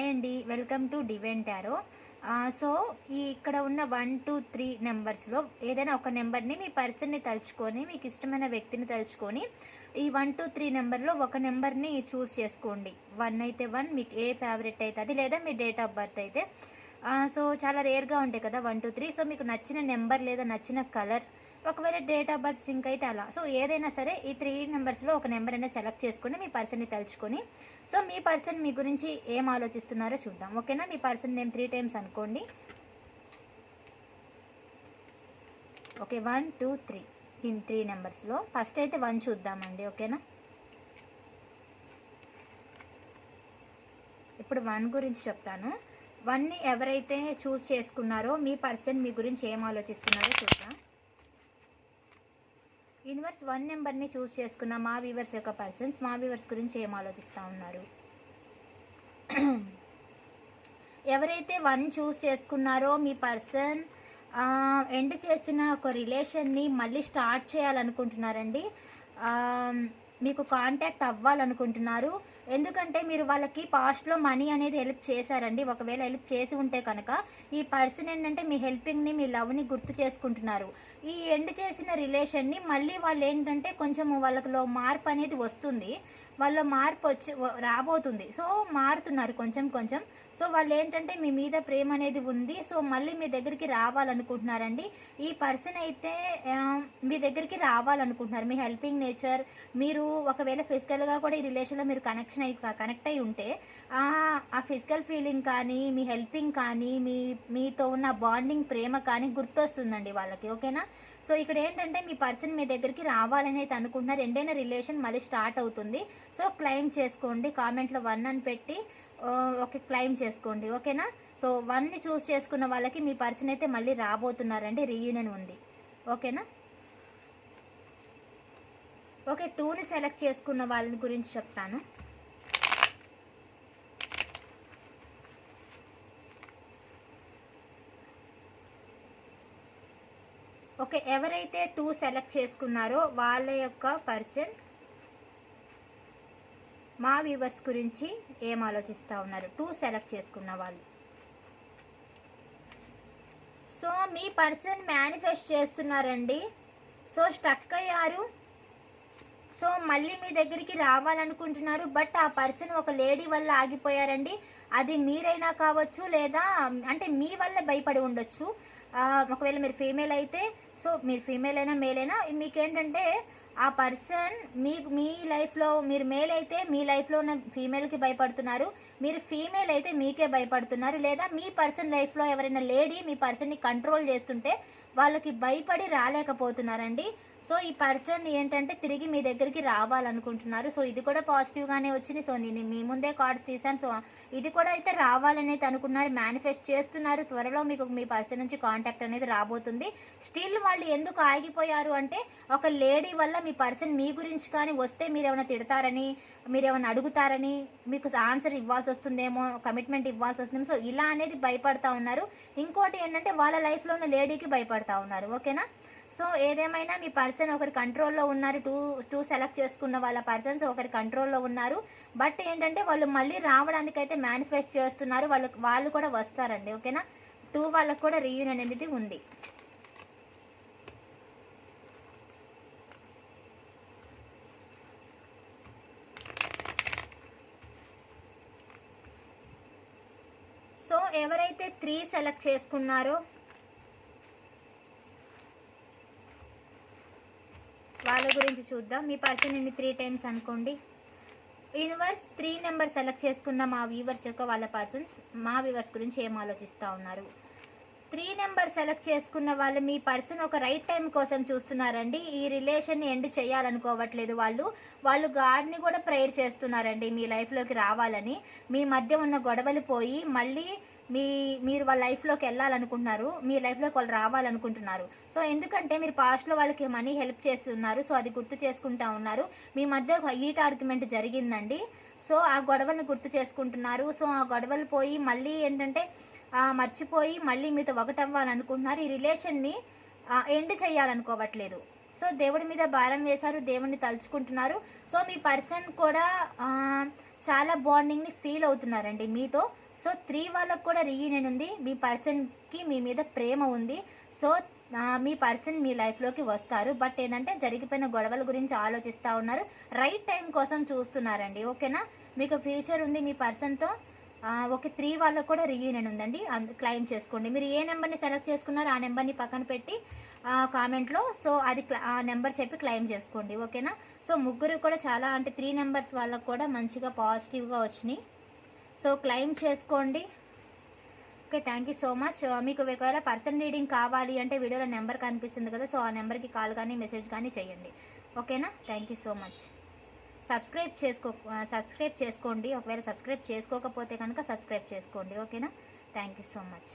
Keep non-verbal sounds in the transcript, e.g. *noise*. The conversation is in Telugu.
హాయ్ అండి. Welcome to Divine Tarot. So ఈ ఇక్కడ ఉన్న వన్ టూ త్రీ నెంబర్స్లో ఏదైనా ఒక నెంబర్ని మీ పర్సన్ని తలుచుకొని మీకు ఇష్టమైన వ్యక్తిని తలుచుకొని ఈ వన్ టూ త్రీ నెంబర్లో ఒక నెంబర్ని చూస్ చేసుకోండి. వన్ అయితే వన్ మీకు ఏ ఫేవరెట్ అయితే అది లేదా మీ డేట్ ఆఫ్ బర్త్ అయితే. సో చాలా రేర్గా ఉంటాయి కదా వన్ టూ త్రీ. సో మీకు నచ్చిన నెంబర్ లేదా నచ్చిన కలర్ ఒకవేళ డేట్ ఆఫ్ బర్త్ సింక్ అయితే అలా. సో ఏదైనా సరే ఈ త్రీ నెంబర్స్లో ఒక నెంబర్ అనేది సెలెక్ట్ చేసుకుని మీ పర్సన్ని తలుచుకొని సో మీ పర్సన్ మీ గురించి ఏం ఆలోచిస్తున్నారో చూద్దాం. ఓకేనా మీ పర్సన్ నేమ్ త్రీ టైమ్స్ అనుకోండి. ఓకే వన్ టూ త్రీ ఈ త్రీ నెంబర్స్లో ఫస్ట్ అయితే వన్ చూద్దామండి. ఓకేనా ఇప్పుడు వన్ గురించి చెప్తాను. వన్ని ఎవరైతే చూస్ చేసుకున్నారో మీ పర్సన్ మీ గురించి ఏం ఆలోచిస్తున్నారో చూద్దాం. ఇన్వర్స్ వన్ నెంబర్ని చూస్ చేసుకున్న మా వీవర్స్ యొక్క పర్సన్స్ మా వీవర్స్ గురించి ఏం ఆలోచిస్తూ ఉన్నారు? *clears throat* ఎవరైతే వన్ చూస్ చేసుకున్నారో మీ పర్సన్ ఎండ్ చేసిన ఒక రిలేషన్ని మళ్ళీ స్టార్ట్ చేయాలనుకుంటున్నారండి. మీకు కాంటాక్ట్ అవ్వాలనుకుంటున్నారు. ఎందుకంటే మీరు వాళ్ళకి పాస్ట్లో మనీ అనేది హెల్ప్ చేశారండి. ఒకవేళ హెల్ప్ చేసి ఉంటే కనుక ఈ పర్సన్ ఏంటంటే మీ హెల్పింగ్ని మీ లవ్ని గుర్తు చేసుకుంటున్నారు. ఈ ఎండ్ చేసిన రిలేషన్ని మళ్ళీ వాళ్ళు ఏంటంటే కొంచెం వాళ్ళలో మార్పు అనేది వస్తుంది. వాళ్ళ మార్పు వచ్చి రాబోతుంది. సో మారుతున్నారు కొంచెం కొంచెం. సో వాళ్ళు ఏంటంటే మీ మీద ప్రేమ అనేది ఉంది. సో మళ్ళీ మీ దగ్గరికి రావాలనుకుంటున్నారండి. ఈ పర్సన్ అయితే మీ దగ్గరికి రావాలనుకుంటున్నారు. మీ హెల్పింగ్ నేచర్ మీరు ఒకవేళ ఫిజికల్గా కూడా ఈ రిలేషన్లో మీరు కనెక్షన్ అయి కనెక్ట్ అయి ఉంటే ఆ ఆ ఫిజికల్ ఫీలింగ్ కానీ మీ హెల్పింగ్ కానీ మీ మీతో ఉన్న బాండింగ్ ప్రేమ కానీ గుర్తొస్తుందండి వాళ్ళకి ఓకేనా సో ఇక్కడ ఏంటంటే మీ పర్సన్ మీ దగ్గరికి రావాలని అయితే అనుకుంటున్నారు రెండైన రిలేషన్ మళ్ళీ స్టార్ట్ అవుతుంది. సో క్లైమ్ చేసుకోండి కామెంట్లో వన్ అని పెట్టి ఓకే క్లైమ్ చేసుకోండి ఓకేనా సో వన్ని చూస్ చేసుకున్న వాళ్ళకి మీ పర్సన్ అయితే మళ్ళీ రాబోతున్నారండి రీయూనియన్ ఉంది ఓకేనా ఓకే టూని సెలెక్ట్ చేసుకున్న వాళ్ళని గురించి చెప్తాను. ఓకే ఎవరైతే టూ సెలెక్ట్ చేసుకున్నారో వాళ్ళ యొక్క పర్సన్ మా వ్యూవర్స్ గురించి ఏం ఆలోచిస్తూ ఉన్నారు? టూ సెలెక్ట్ చేసుకున్న వాళ్ళు. సో మీ పర్సన్ మేనిఫెస్ట్ చేస్తున్నారండి. సో స్టక్ అయ్యారు. సో మళ్ళీ మీ దగ్గరికి రావాలనుకుంటున్నారు బట్ ఆ పర్సన్ ఒక లేడీ వల్ల ఆగిపోయారండి. అది మీరైనా కావచ్చు లేదా అంటే మీ వల్ల భయపడి ఉండొచ్చు. ఒకవేళ మీరు ఫీమేల్ అయితే సో మీరు ఫీమేల్ అయినా మేల్ అయినా మీకేంటంటే ఆ పర్సన్ మీ మీ లైఫ్లో మీరు మేల్ అయితే మీ లైఫ్లో ఉన్న ఫీమేల్కి భయపడుతున్నారు. మీరు ఫీమేల్ అయితే మీకే భయపడుతున్నారు. లేదా మీ పర్సన్ లైఫ్లో ఎవరైనా లేడీ మీ పర్సన్ని కంట్రోల్ చేస్తుంటే వాళ్ళకి భయపడి రాలేకపోతున్నారండి. సో ఈ పర్సన్ ఏంటంటే తిరిగి మీ దగ్గరికి రావాలనుకుంటున్నారు. సో ఇది కూడా పాజిటివ్గానే వచ్చింది. సో నేను మీ ముందే కార్డ్స్ తీసాను సో ఇది కూడా అయితే రావాలనేది అనుకున్నారు మేనిఫెస్ట్ చేస్తున్నారు. త్వరలో మీకు మీ పర్సన్ నుంచి కాంటాక్ట్ అనేది రాబోతుంది. స్టిల్ వాళ్ళు ఎందుకు ఆగిపోయారు అంటే ఒక లేడీ వల్ల మీ పర్సన్ మీ గురించి కానీ వస్తే మీరు ఏమైనా తిడతారని మీరు ఏమైనా అడుగుతారని మీకు ఆన్సర్ ఇవ్వాల్సి వస్తుందేమో కమిట్మెంట్ ఇవ్వాల్సి వస్తుందేమో. సో ఇలా అనేది భయపడతా ఉన్నారు. ఇంకోటి ఏంటంటే వాళ్ళ లైఫ్లో ఉన్న లేడీకి భయపడతా ఉన్నారు. ఓకేనా సో ఏదేమైనా మీ పర్సన్ ఒకరి కంట్రోల్లో ఉన్నారు. టూ టూ సెలెక్ట్ చేసుకున్న వాళ్ళ పర్సన్స్ ఒకరి కంట్రోల్లో ఉన్నారు. బట్ ఏంటంటే వాళ్ళు మళ్ళీ రావడానికైతే మేనిఫెస్ట్ చేస్తున్నారు. వాళ్ళు వాళ్ళు కూడా వస్తారండి. ఓకేనా టూ వాళ్ళకు కూడా రీయూనియన్ అనేది ఉంది. సో ఎవరైతే త్రీ సెలెక్ట్ చేసుకున్నారో వాళ్ళ గురించి చూద్దాం. మీ పర్సన్ ఇన్ని త్రీ టైమ్స్ అనుకోండి. యూనివర్స్ త్రీ నెంబర్ సెలెక్ట్ చేసుకున్న మా వ్యూవర్స్ యొక్క వాళ్ళ పర్సన్స్ మా వ్యూవర్స్ గురించి ఏం ఆలోచిస్తూ ఉన్నారు? త్రీ నెంబర్ సెలెక్ట్ చేసుకున్న వాళ్ళు మీ పర్సన్ ఒక రైట్ టైం కోసం చూస్తున్నారండి. ఈ రిలేషన్ని ఎండ్ చేయాలనుకోవట్లేదు వాళ్ళు. వాళ్ళు గాడ్ని కూడా ప్రేయర్ చేస్తున్నారండి మీ లైఫ్లోకి రావాలని. మీ మధ్య ఉన్న గొడవలు పోయి మళ్ళీ మీ మీరు వాళ్ళ లైఫ్లోకి వెళ్ళాలనుకుంటున్నారు. మీ లైఫ్లోకి వాళ్ళు రావాలనుకుంటున్నారు. సో ఎందుకంటే మీరు పాస్ట్లో వాళ్ళకి మనీ హెల్ప్ చేస్తున్నారు. సో అది గుర్తు చేసుకుంటా ఉన్నారు. మీ మధ్య ఒక హీట్ ఆర్గ్యుమెంట్ జరిగిందండి. సో ఆ గొడవలను గుర్తు చేసుకుంటున్నారు. సో ఆ గొడవలు పోయి మళ్ళీ ఏంటంటే మర్చిపోయి మళ్ళీ మీతో ఒకటవ్వాలనుకుంటున్నారు. ఈ రిలేషన్ని ఎండ్ చేయాలనుకోవట్లేదు. సో దేవుడి మీద భారం వేశారు దేవుడిని తలుచుకుంటున్నారు. సో మీ పర్సన్ కూడా చాలా బాండింగ్ని ఫీల్ అవుతున్నారండి మీతో. సో త్రీ వాళ్ళకు కూడా రీయూనియన్ ఉంది. మీ పర్సన్కి మీ మీద ప్రేమ ఉంది. సో మీ పర్సన్ మీ లైఫ్లోకి వస్తారు. బట్ ఏంటంటే జరిగిపోయిన గొడవల గురించి ఆలోచిస్తూ ఉన్నారు. రైట్ టైం కోసం చూస్తున్నారండి. ఓకేనా? మీకు ఫ్యూచర్ ఉంది మీ పర్సన్తో. ఒక త్రీ వాళ్ళకు కూడా రీయూనియన్ ఉందండి. అందు క్లెయిమ్ చేసుకోండి. మీరు ఏ నెంబర్ని సెలెక్ట్ చేసుకున్నారో ఆ నెంబర్ని పక్కన పెట్టి కామెంట్లో సో అది ఆ నెంబర్ చెప్పి క్లెయిమ్ చేసుకోండి. ఓకేనా సో ముగ్గురు కూడా చాలా అంటే త్రీ నెంబర్స్ వాళ్ళకు కూడా మంచిగా పాజిటివ్గా వచ్చినాయి. సో క్లెయిమ్ చేసుకోండి. Okay thank you so much మీకు ఒకవేళ పర్సన్ రీడింగ్ కావాలి అంటే వీడియోలో నెంబర్ కనిపిస్తుంది కదా సో ఆ నెంబర్కి కాల్ కానీ మెసేజ్ కానీ చేయండి. ఓకేనా thank you so much subscribe చేసుకో సబ్స్క్రైబ్ చేసుకోండి. ఒకవేళ సబ్స్క్రైబ్ చేసుకోకపోతే కనుక సబ్స్క్రైబ్ చేసుకోండి. ఓకేనా? Thank you so much.